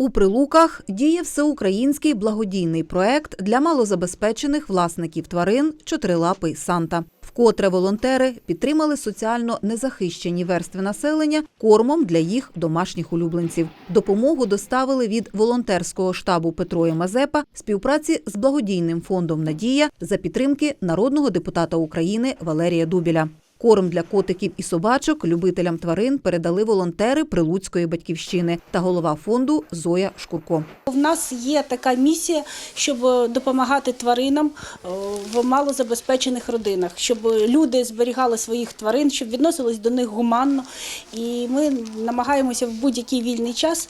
У Прилуках діє всеукраїнський благодійний проект для малозабезпечених власників тварин Чотирилапий Санта. Вкотре волонтери підтримали соціально незахищені верстви населення кормом для їх домашніх улюбленців. Допомогу доставили від волонтерського штабу Петро Мазепа співпраці з благодійним фондом Надія за підтримки народного депутата України Валерія Дубіля. Корм для котиків і собачок любителям тварин передали волонтери Прилуцької батьківщини та голова фонду Зоя Шкурко. У нас є така місія, щоб е, допомагати тваринам е, в малозабезпечених родинах, щоб люди зберігали своїх тварин, щоб відносились до них гуманно. І ми намагаємося в будь-який вільний час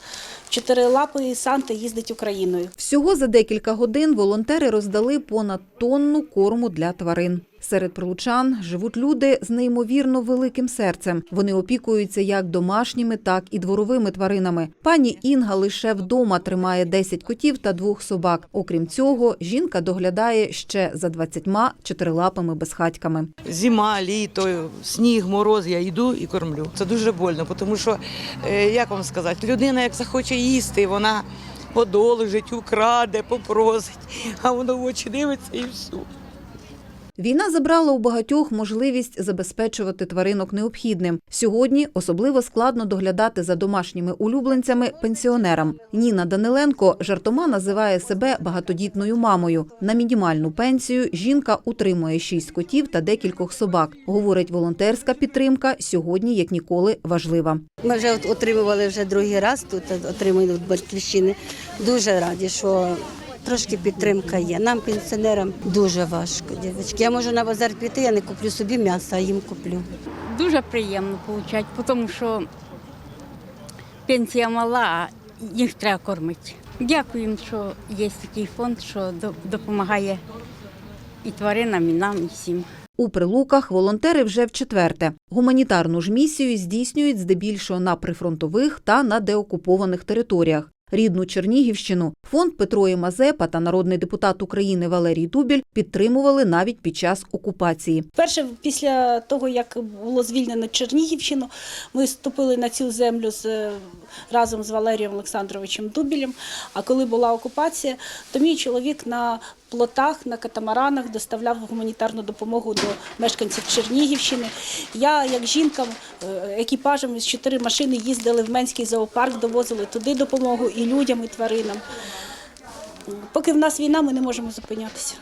чотирилапий Санта їздить Україною. Всього за декілька годин волонтери роздали понад тонну корму для тварин. Серед прилучан живуть люди з неймовірно великим серцем. Вони опікуються як домашніми, так і дворовими тваринами. Пані Інга лише вдома тримає 10 котів та двох собак. Окрім цього, жінка доглядає ще за 20 чотирилапими безхатьками. Зима, літо, сніг, мороз, я йду і кормлю. Це дуже больно, тому що, е, як вам сказати, людина, як захоче їсти, вона подолежить, украде, попросить, а воно в очі дивиться і все. Війна забрала у багатьох можливість забезпечувати тваринок необхідним. Сьогодні особливо складно доглядати за домашніми улюбленцями пенсіонерам. Ніна Даниленко жартома називає себе багатодітною мамою. На мінімальну пенсію жінка утримує шість котів та декількох собак. Говорить, волонтерська підтримка сьогодні як ніколи важлива. Ми вже отримували вже другий раз тут, отримуємо батьківщини. Дуже раді, що трошки підтримка є. Нам, пенсіонерам, дуже важко, дівчатки. Я можу на базар піти, я не куплю собі м'ясо, а їм куплю. Дуже приємно отримати, тому що пенсія мала, а їх треба кормити. Дякуємо, що є такий фонд, що допомагає і тваринам, і нам, і всім. У прилуках волонтери вже вчетверте. Гуманітарну ж місію здійснюють здебільшого на прифронтових та на деокупованих територіях. Рідну Чернігівщину фонд Петрої Мазепа та народний депутат України Валерій Дубіль підтримували навіть під час окупації. Перше, після того, як було звільнено Чернігівщину, ми вступили на цю землю з, разом з Валерієм Олександровичем Дубілем. А коли була окупація, то мій чоловік на плотах, на катамаранах доставляв гуманітарну допомогу до мешканців Чернігівщини. Я, як жінка, е, екіпажем з чотири машини їздили в Менський зоопарк, довозили туди допомогу і людям, і тваринам. Поки в нас війна, ми не можемо зупинятися.